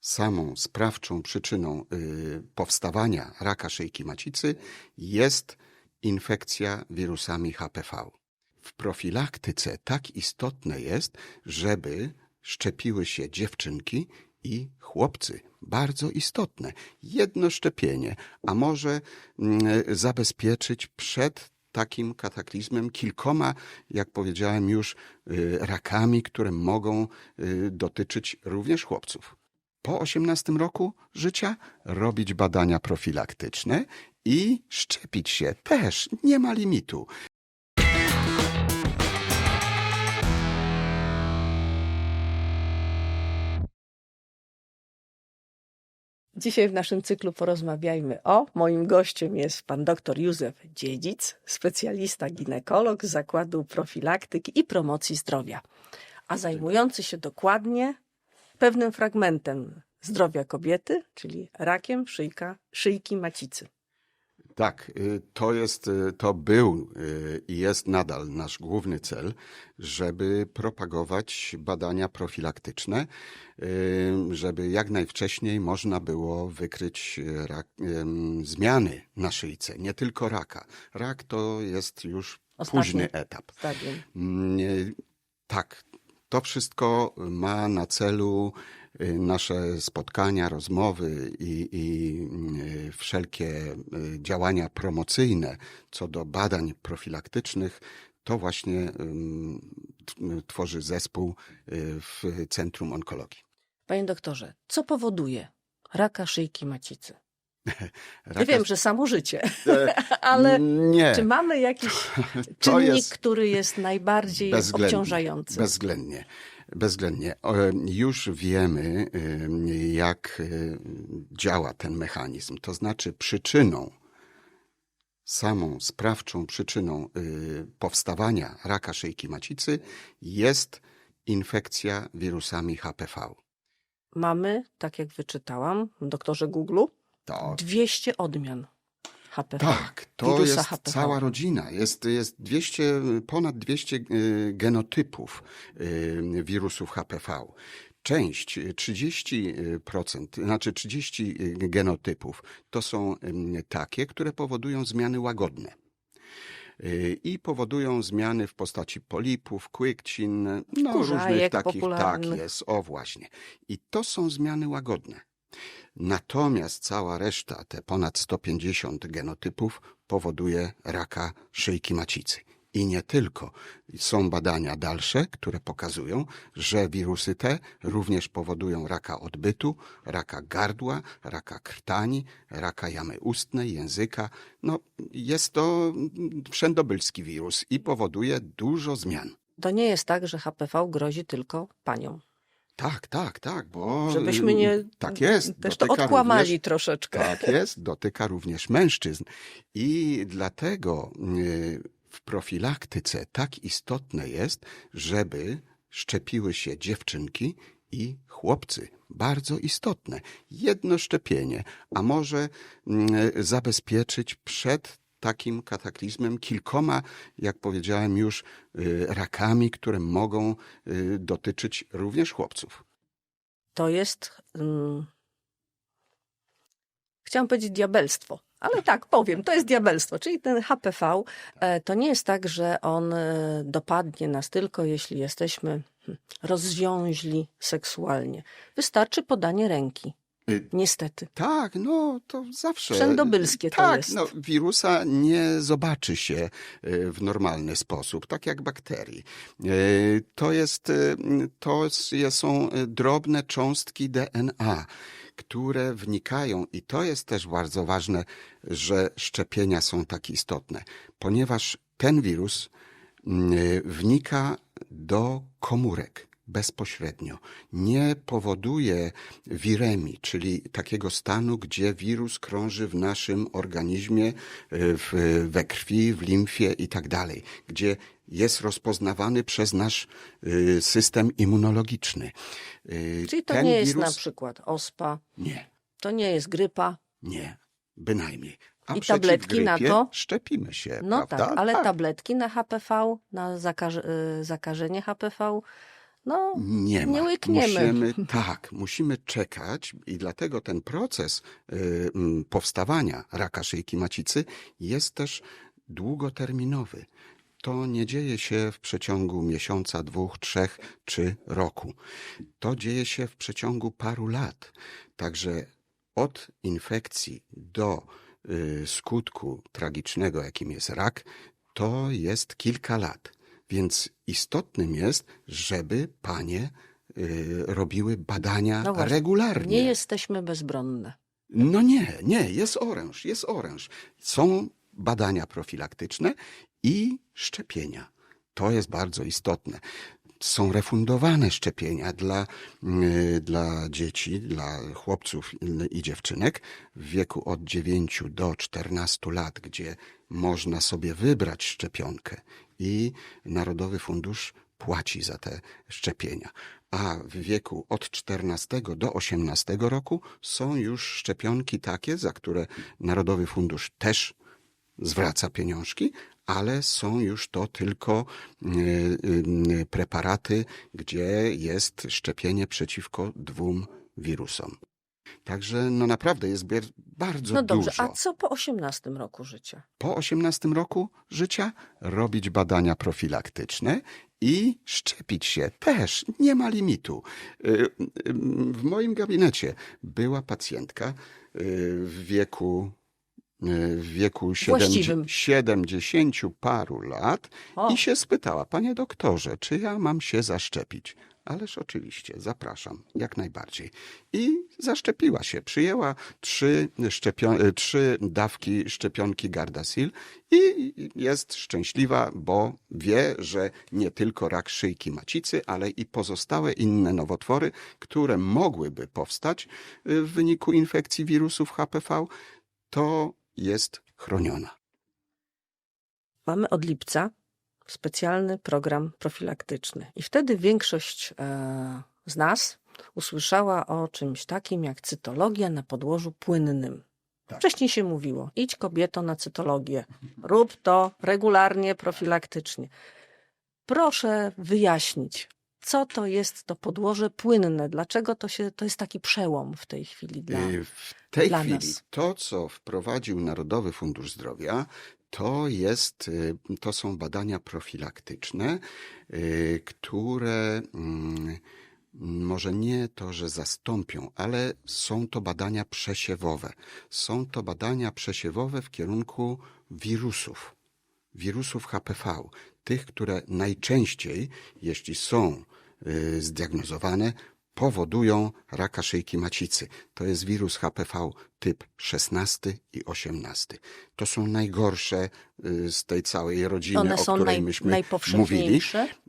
samą sprawczą przyczyną y, powstawania raka szyjki macicy jest infekcja wirusami HPV. W profilaktyce tak istotne jest, żeby szczepiły się dziewczynki i chłopcy. Bardzo istotne. Jedno szczepienie, a może mm, zabezpieczyć przed takim kataklizmem kilkoma, jak powiedziałem już, y, rakami, które mogą y, dotyczyć również chłopców. Po 18 roku życia robić badania profilaktyczne i szczepić się też. Nie ma limitu. Dzisiaj w naszym cyklu porozmawiajmy o. Moim gościem jest pan dr Józef Dziedzic, specjalista ginekolog z Zakładu Profilaktyki i Promocji Zdrowia, a zajmujący się dokładnie pewnym fragmentem zdrowia kobiety, czyli rakiem szyjka, szyjki macicy. Tak, y, to jest, y, to był y, i jest nadal nasz główny cel, żeby propagować badania profilaktyczne, żeby jak najwcześniej można było wykryć rak, zmiany na szyjce, nie tylko raka. Rak to jest już Ostatni późny etap. Stadium. Mm, Tak, to wszystko ma na celu y, nasze spotkania, rozmowy i, i y, wszelkie y, działania promocyjne co do badań profilaktycznych. To właśnie tworzy zespół w Centrum Onkologii. Panie doktorze, co powoduje raka szyjki macicy? Ja Raka- wiem, że samo życie, E, ale nie. czy mamy jakiś czynnik, jest- który jest najbardziej obciążający? Bezwzględnie. Bezwzględnie. Już wiemy, y, jak y, działa ten mechanizm. To znaczy przyczyną, samą sprawczą przyczyną y, powstawania raka szyjki macicy jest infekcja wirusami HPV. Mamy, tak jak wyczytałam w doktorze Google, To 200 odmian HPV. Tak, to jest HPV. cała rodzina. Jest, jest 200, ponad 200 y, genotypów y, wirusów HPV. Część, y, 30%, znaczy 30 genotypów, to są takie, które powodują zmiany łagodne. Y, I powodują zmiany w postaci polipów, kłykcin, no różnych Kurzajek takich, tak popularnych. jest, o właśnie. I to są zmiany łagodne. Natomiast cała reszta, te ponad 150 genotypów, powoduje raka szyjki macicy. I nie tylko. Są badania dalsze, które pokazują, że wirusy te również powodują raka odbytu, raka gardła, raka krtani, raka jamy ustnej, języka. No, jest to wszędobylski wirus i powoduje dużo zmian. To nie jest tak, że HPV grozi tylko paniom. Tak, tak, tak, bo... Żebyśmy nie Tak jest. też to odkłamali również- troszeczkę. Tak jest, dotyka również mężczyzn. I dlatego y, w profilaktyce tak istotne jest, żeby szczepiły się dziewczynki i chłopcy. Bardzo istotne. Jedno szczepienie, a może y, zabezpieczyć przed takim kataklizmem kilkoma, jak powiedziałem już, y, rakami, które mogą y, dotyczyć również chłopców. To jest. Mm, chciałam powiedzieć diabelstwo, ale tak powiem, to jest diabelstwo. Czyli ten HPV e, to nie jest tak, że on e, dopadnie nas tylko, jeśli jesteśmy hm, rozwiąźli seksualnie. Wystarczy podanie ręki. Y, Niestety. Tak, no to zawsze. Wszędobylskie to tak, jest. No, wirusa nie zobaczy się y, w normalny sposób, tak jak bakterii. Y, To jest, to są drobne cząstki DNA, które wnikają i to jest też bardzo ważne, że szczepienia są tak istotne, ponieważ ten wirus wnika do komórek bezpośrednio. Nie powoduje wiremii, czyli takiego stanu, gdzie wirus krąży w naszym organizmie, y, w, we krwi, w limfie i tak dalej, gdzie jest rozpoznawany przez nasz y, system immunologiczny. Y, Czyli to ten nie jest wirus... na przykład ospa, Nie, to nie jest grypa. nie, bynajmniej. A I tabletki na to? Szczepimy się, No prawda? tak, ale tabletki na HPV, na zakaż- y, zakażenie HPV no, Nie ma. nie łykniemy. Musimy, tak, musimy czekać i dlatego ten proces y, mm, powstawania raka szyjki macicy jest też długoterminowy. To nie dzieje się w przeciągu miesiąca, dwóch, trzech czy roku. To dzieje się w przeciągu paru lat. Także od infekcji do y, skutku tragicznego, jakim jest rak, to jest kilka lat. Więc istotnym jest, żeby panie y, robiły badania No właśnie, regularnie. Nie jesteśmy bezbronne. No nie, nie, jest oręż, jest oręż. Są badania profilaktyczne i szczepienia. To jest bardzo istotne. Są refundowane szczepienia dla, y, dla dzieci, dla chłopców i dziewczynek w wieku od 9 do 14 lat, gdzie można sobie wybrać szczepionkę i Narodowy Fundusz płaci za te szczepienia. A w wieku od 14 do 18 roku są już szczepionki takie, za które Narodowy Fundusz też zwraca pieniążki, ale są już to tylko y, y, preparaty, gdzie jest szczepienie przeciwko dwóm wirusom. Także no naprawdę jest bardzo No dobrze, dużo. a co po 18 roku życia? Po 18 roku życia robić badania profilaktyczne i szczepić się też. Nie ma limitu. Y, y, W moim gabinecie była pacjentka y, w wieku w wieku Właściwym. 70 paru lat O. i się spytała, panie doktorze, czy ja mam się zaszczepić? Ależ oczywiście, zapraszam, jak najbardziej. I zaszczepiła się. Przyjęła trzy, szczepio- y, trzy dawki szczepionki Gardasil i jest szczęśliwa, bo wie, że nie tylko rak szyjki macicy, ale i pozostałe inne nowotwory, które mogłyby powstać y, w wyniku infekcji wirusów HPV, to jest chroniona. Mamy od lipca specjalny program profilaktyczny. I wtedy większość e, z nas usłyszała o czymś takim jak cytologia na podłożu płynnym. Tak. Wcześniej się mówiło: idź kobieto na cytologię, rób to regularnie, profilaktycznie. Proszę wyjaśnić, co to jest to podłoże płynne, dlaczego to, się, to jest taki przełom w tej chwili dla. Y, W tej dla chwili nas. to, co wprowadził Narodowy Fundusz Zdrowia, to, jest, y, to są badania profilaktyczne, y, które mm, może nie to, że zastąpią, ale są to badania przesiewowe. Są to badania przesiewowe w kierunku wirusów, wirusów HPV, tych, które najczęściej, jeśli są y, zdiagnozowane, powodują raka szyjki macicy. To jest wirus HPV typ 16 i 18. To są najgorsze y, z tej całej rodziny, One o są której naj, myśmy mówili.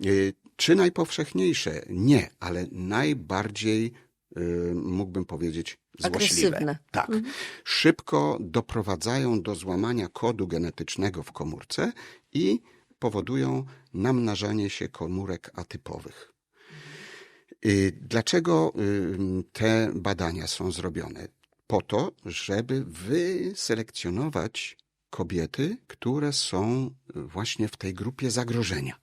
Y, Czy najpowszechniejsze? Nie, ale najbardziej, y, mógłbym powiedzieć, złośliwe. Agresywne. Tak. Mhm. Szybko doprowadzają do złamania kodu genetycznego w komórce i powodują namnażanie się komórek atypowych. Y, Dlaczego y, te badania są zrobione? Po to, żeby wyselekcjonować kobiety, które są właśnie w tej grupie zagrożenia.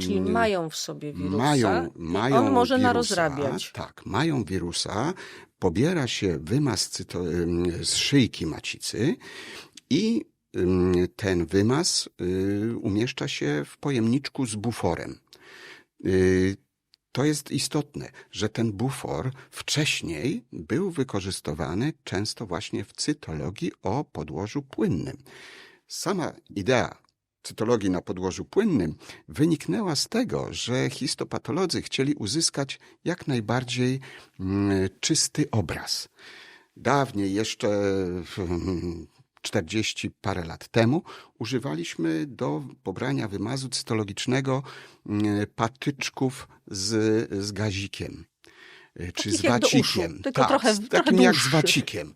Czyli mają w sobie wirusa. mają, mają on może wirusa, narozrabiać. Tak, mają wirusa, pobiera się wymaz cyto, z szyjki macicy i ten wymaz y, umieszcza się w pojemniczku z buforem. To jest istotne, że ten bufor wcześniej był wykorzystywany często właśnie w cytologii o podłożu płynnym. Sama idea cytologii na podłożu płynnym wyniknęła z tego, że histopatolodzy chcieli uzyskać jak najbardziej mm, czysty obraz. Dawniej, jeszcze 40 parę lat temu, używaliśmy do pobrania wymazu cytologicznego mm, patyczków z, z gazikiem. y, Czy z wacikiem. tylko tak, trochę- z takim jak z wacikiem.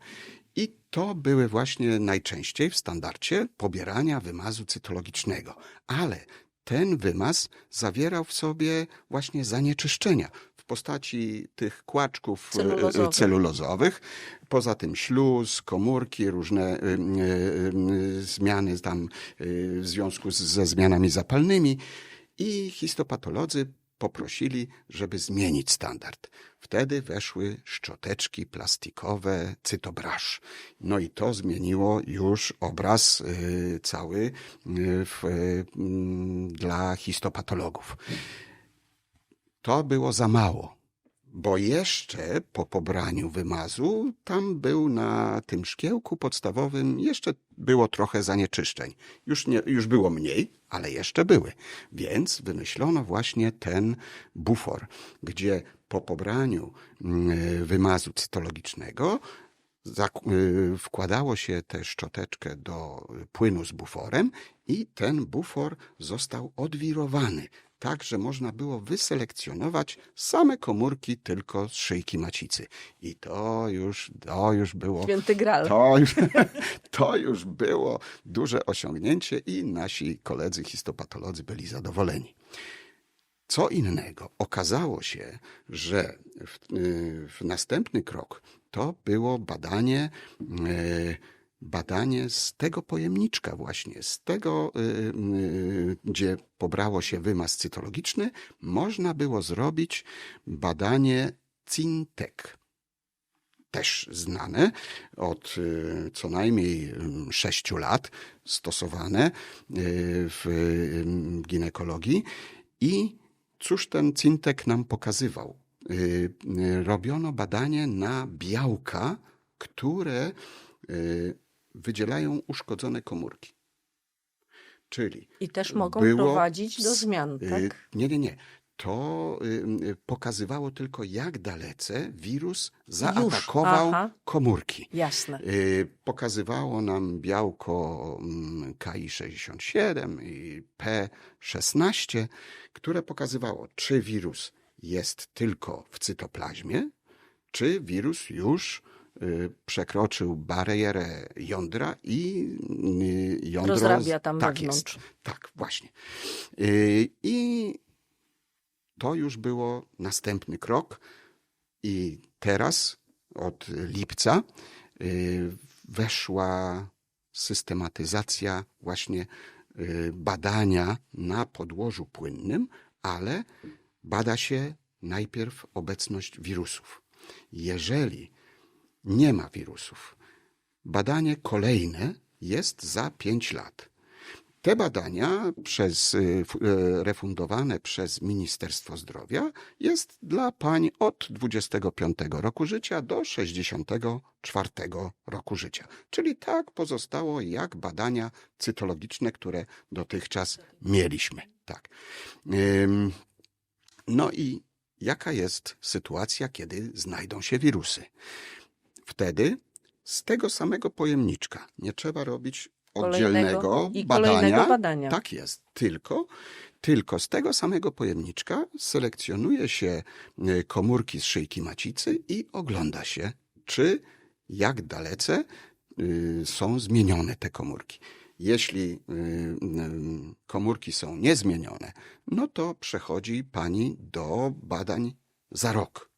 I to były właśnie najczęściej w standardzie pobierania wymazu cytologicznego. Ale ten wymaz zawierał w sobie właśnie zanieczyszczenia postaci tych kłaczków e, Celulozowych. celulozowych. Poza tym śluz, komórki, różne y, zmiany tam w związku ze zmianami zapalnymi. I histopatolodzy poprosili, żeby zmienić standard. Wtedy weszły szczoteczki plastikowe cytobrasz. No i to zmieniło już obraz cały w, dla histopatologów. To było za mało. Bo jeszcze po pobraniu wymazu, tam był na tym szkiełku podstawowym, jeszcze było trochę zanieczyszczeń. Już, nie, już było mniej, ale jeszcze były. Więc wymyślono właśnie ten bufor, gdzie po pobraniu mm, wymazu cytologicznego y, wkładało się tę szczoteczkę do płynu z buforem i ten bufor został odwirowany, tak że można było wyselekcjonować same komórki tylko z szyjki macicy. I to już, to już było... Święty Gral. To już, to już było duże osiągnięcie i nasi koledzy histopatolodzy byli zadowoleni. Co innego, okazało się, że w, y, w następny krok to było badanie, y, badanie z tego pojemniczka właśnie, z tego, y, y, gdzie pobrało się wymaz cytologiczny, można było zrobić badanie CINTEC też znane od y, co najmniej ym, sześciu lat, stosowane y, w ym, ginekologii. I cóż ten cintek nam pokazywał? Y, y, Robiono badanie na białka, które y, wydzielają uszkodzone komórki. Czyli I też mogą było prowadzić do zmian, y, tak? Nie, nie, nie. To y, pokazywało tylko, jak dalece wirus zaatakował komórki. Jasne. Y, Pokazywało nam białko mm, KI67 i P16, które pokazywało, czy wirus jest tylko w cytoplazmie, czy wirus już przekroczył barierę jądra i y, jądro... Rozrabia tam tak wewnątrz. Jest, tak, właśnie. Y, I to już było następny krok. I teraz, od lipca, y, weszła systematyzacja właśnie y, badania na podłożu płynnym, ale bada się najpierw obecność wirusów. Jeżeli nie ma wirusów, badanie kolejne jest za 5 lat. Te badania przez, y, y, refundowane przez Ministerstwo Zdrowia jest dla pań od 25 roku życia do 64 roku życia. Czyli tak pozostało jak badania cytologiczne, które dotychczas mieliśmy. Tak. No i jaka jest sytuacja, kiedy znajdą się wirusy? Wtedy z tego samego pojemniczka nie trzeba robić oddzielnego Kolejnego badania. kolejnego badania. Tak jest, tylko, tylko z tego samego pojemniczka selekcjonuje się y, komórki z szyjki macicy i ogląda się, czy jak dalece y, są zmienione te komórki. Jeśli y, komórki są niezmienione, no to przechodzi pani do badań za rok.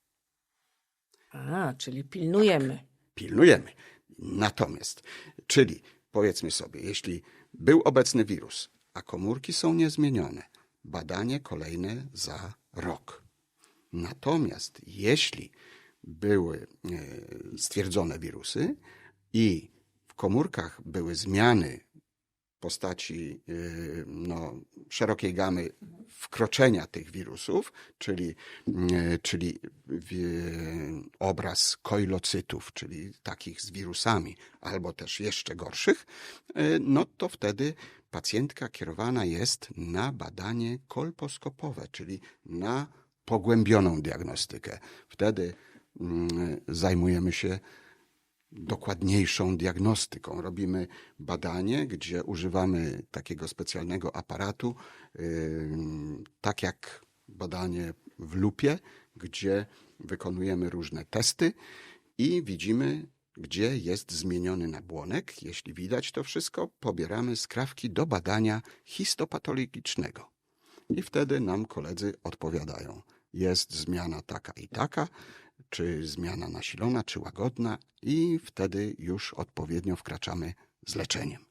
A, czyli pilnujemy. Pilnujemy. Natomiast, czyli powiedzmy sobie, jeśli był obecny wirus, a komórki są niezmienione, badanie kolejne za rok. Natomiast jeśli były e, stwierdzone wirusy i w komórkach były zmiany postaci y, no, szerokiej gamy wkroczenia tych wirusów, czyli, y, czyli wi- obraz koilocytów, czyli takich z wirusami, albo też jeszcze gorszych, y, no to wtedy pacjentka kierowana jest na badanie kolposkopowe, czyli na pogłębioną diagnostykę. Wtedy mm, zajmujemy się dokładniejszą diagnostyką. Robimy badanie, gdzie używamy takiego specjalnego aparatu, yy, tak jak badanie w lupie, gdzie wykonujemy różne testy i widzimy, gdzie jest zmieniony nabłonek. Jeśli widać to wszystko, pobieramy skrawki do badania histopatologicznego. I wtedy nam koledzy odpowiadają. Jest zmiana taka i taka, czy zmiana nasilona, czy łagodna, i wtedy już odpowiednio wkraczamy z leczeniem.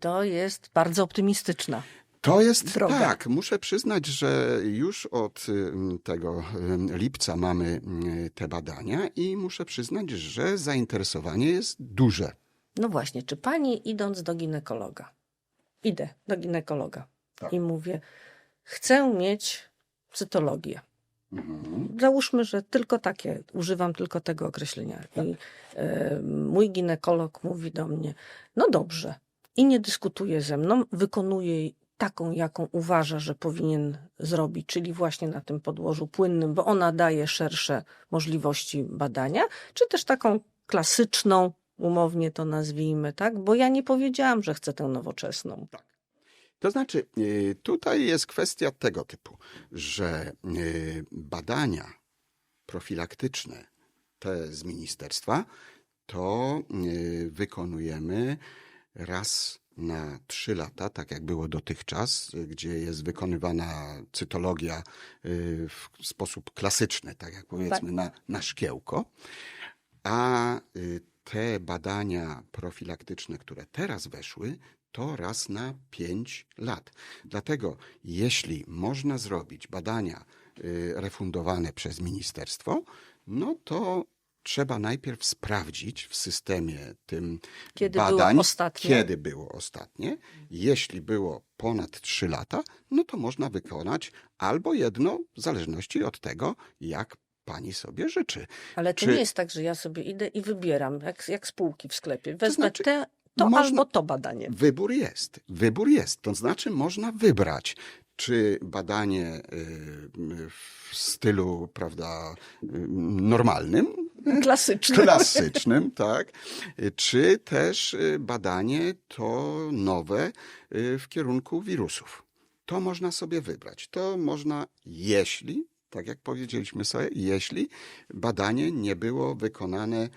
To jest bardzo optymistyczna. To jest Droga. tak. Muszę przyznać, że już od ym, tego ym, lipca mamy ym, te badania i muszę przyznać, że zainteresowanie jest duże. No właśnie, czy pani idąc do ginekologa, idę do ginekologa Tak. i mówię, chcę mieć cytologię. Mhm. Załóżmy, że tylko takie, używam tylko tego określenia. I e, mój ginekolog mówi do mnie, no dobrze, i nie dyskutuje ze mną, wykonuje taką, jaką uważa, że powinien zrobić, czyli właśnie na tym podłożu płynnym, bo ona daje szersze możliwości badania, czy też taką klasyczną, umownie to nazwijmy, tak? Bo ja nie powiedziałam, że chcę tę nowoczesną. To znaczy, y, tutaj jest kwestia tego typu, że y, badania profilaktyczne, te z ministerstwa, to y, wykonujemy raz na trzy lata, tak jak było dotychczas, gdzie jest wykonywana cytologia w sposób klasyczny, tak jak powiedzmy na, na szkiełko. A te badania profilaktyczne, które teraz weszły, to raz na pięć lat. Dlatego, jeśli można zrobić badania y, refundowane przez ministerstwo, no to trzeba najpierw sprawdzić w systemie tym Kiedy było badań, ostatnie? kiedy było ostatnie. Jeśli było ponad trzy lata, no to można wykonać albo jedno, w zależności od tego, jak pani sobie życzy. Ale to Czy- nie jest tak, że ja sobie idę i wybieram, jak, jak spółki w sklepie. Wezmę znaczy, te, to można- albo to badanie. Wybór jest. Wybór jest. To znaczy można wybrać, czy badanie y, w stylu, prawda, y, normalnym, Klasyczne. klasycznym, tak, czy też y, badanie to nowe w kierunku wirusów. To można sobie wybrać. To można, jeśli, tak jak powiedzieliśmy sobie, jeśli badanie nie było wykonane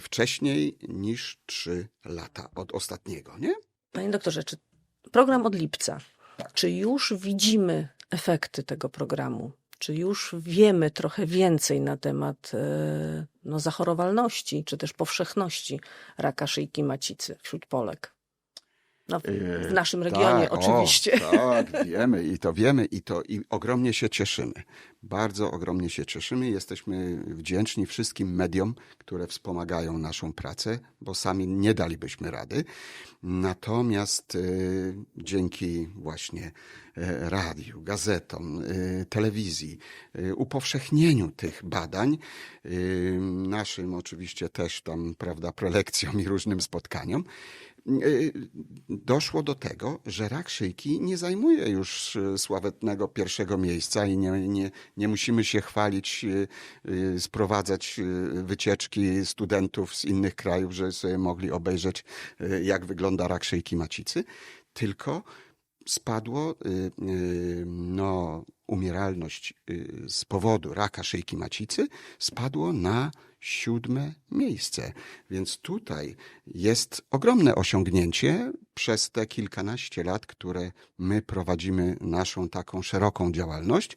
wcześniej niż 3 lata od ostatniego, nie? Panie doktorze, czy program od lipca, czy już widzimy efekty tego programu? Czy już wiemy trochę więcej na temat e, no, zachorowalności, czy też powszechności raka szyjki macicy wśród Polek? No, w, w naszym regionie tak, oczywiście. O, tak, wiemy i to wiemy i to i ogromnie się cieszymy. Bardzo ogromnie się cieszymy. Jesteśmy wdzięczni wszystkim mediom, które wspomagają naszą pracę, bo sami nie dalibyśmy rady. Natomiast y, dzięki właśnie e, radiu, gazetom, y, telewizji, y, upowszechnieniu tych badań, y, naszym oczywiście też tam, prawda, prelekcjom i różnym spotkaniom, y, doszło do tego, że rak szyjki nie zajmuje już y, sławetnego pierwszego miejsca i nie, nie, nie musimy się chwalić, y, y, sprowadzać y, wycieczki studentów z innych krajów, że sobie mogli obejrzeć, y, jak wygląda rak szyjki macicy, tylko spadło y, y, no, umieralność y, z powodu raka szyjki macicy spadło na siódme miejsce. Więc tutaj jest ogromne osiągnięcie przez te kilkanaście lat, które my prowadzimy naszą taką szeroką działalność.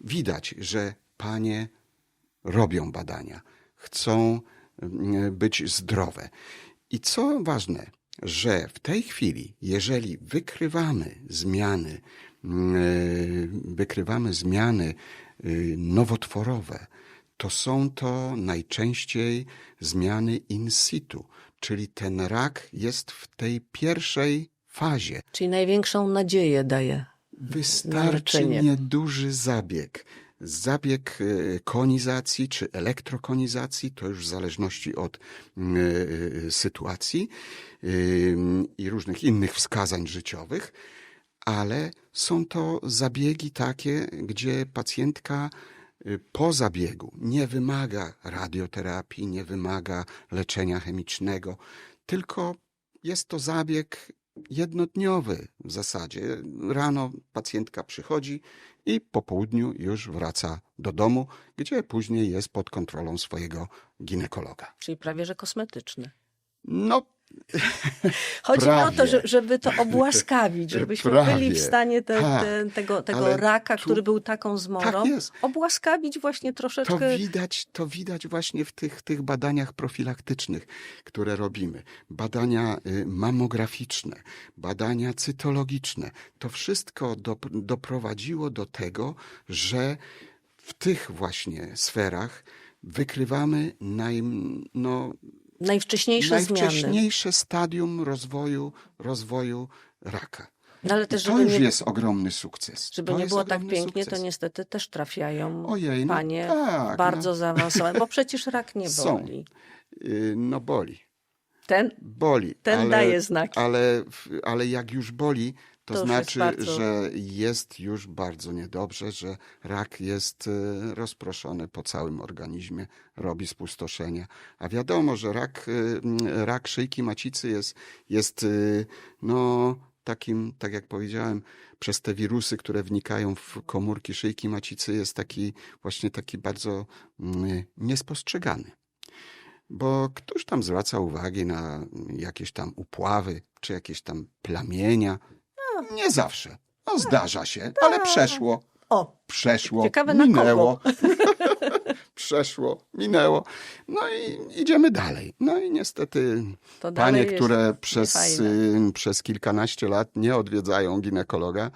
Widać, że panie robią badania, chcą mm, być zdrowe. I co ważne, że w tej chwili, jeżeli wykrywamy zmiany, wykrywamy zmiany y, nowotworowe, to są to najczęściej zmiany in situ, czyli ten rak jest w tej pierwszej fazie. Czyli największą nadzieję daje. Wystarczy leczenie. nieduży zabieg. Zabieg e, konizacji czy elektrokonizacji, to już w zależności od e, sytuacji e, i różnych innych wskazań życiowych, ale są to zabiegi takie, gdzie pacjentka y, po zabiegu nie wymaga radioterapii, nie wymaga leczenia chemicznego, tylko jest to zabieg jednodniowy w zasadzie. Rano pacjentka przychodzi i po południu już wraca do domu, gdzie później jest pod kontrolą swojego ginekologa. Czyli prawie że kosmetyczny. No, Chodzi mi o to, Prawie. że- żeby to obłaskawić, żebyśmy Prawie. byli w stanie te, Tak. te, tego, tego raka, tu- który był taką zmorą, Tak jest. obłaskawić właśnie To troszeczkę. widać, to widać właśnie w tych, tych badaniach profilaktycznych, które robimy. Badania y, mamograficzne, badania cytologiczne. To wszystko do, doprowadziło do tego, że w tych właśnie sferach wykrywamy naj, no, Najwcześniejsze zmiany. najwcześniejsze stadium rozwoju, rozwoju raka. No ale też, to już nie, jest ogromny sukces. żeby to nie było tak pięknie, sukces. to niestety też trafiają Ojej, no panie tak, bardzo no. zaawansowane, bo przecież rak nie Są. boli. Y, No boli. Ten Boli. Ten ale, daje znaki. Ale, ale jak już boli, to, To już jest znaczy, bardzo- że jest już bardzo niedobrze, że rak jest y, rozproszony po całym organizmie, robi spustoszenia. A wiadomo, że rak, y, mm, rak szyjki macicy jest, jest y, no, takim, tak jak powiedziałem, przez te wirusy, które wnikają w komórki szyjki macicy, jest taki właśnie taki bardzo mm, niespostrzegany bo ktoś tam zwraca uwagę na jakieś tam upławy, czy jakieś tam plamienia. Nie zawsze. No, zdarza się, ale przeszło, o, przeszło, Ciekawe minęło. przeszło, minęło. No i idziemy dalej. No i niestety to panie, które przez, y, przez kilkanaście lat nie odwiedzają ginekologa,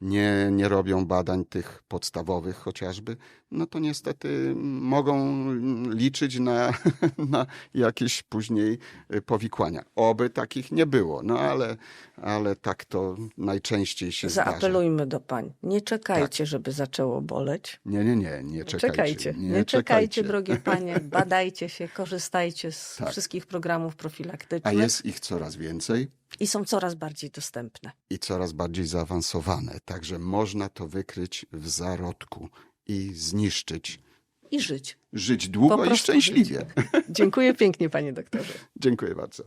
nie, nie robią badań tych podstawowych chociażby, no to niestety mogą liczyć na, na jakieś później y, powikłania. Oby takich nie było, no ale, ale tak to najczęściej się zdarza. Zaapelujmy do pań. Nie czekajcie, żeby zaczęło boleć. Nie, nie, nie, nie czekajcie. Czekajcie, nie, czekajcie, drogie panie. Badajcie się, korzystajcie z Tak. wszystkich programów A profilaktycznych jest ich coraz więcej i są coraz bardziej dostępne. i coraz bardziej zaawansowane, także można to wykryć w zarodku i zniszczyć. I żyć. Żyć długo i szczęśliwie. żyć. Dziękuję pięknie, panie doktorze. Dziękuję bardzo.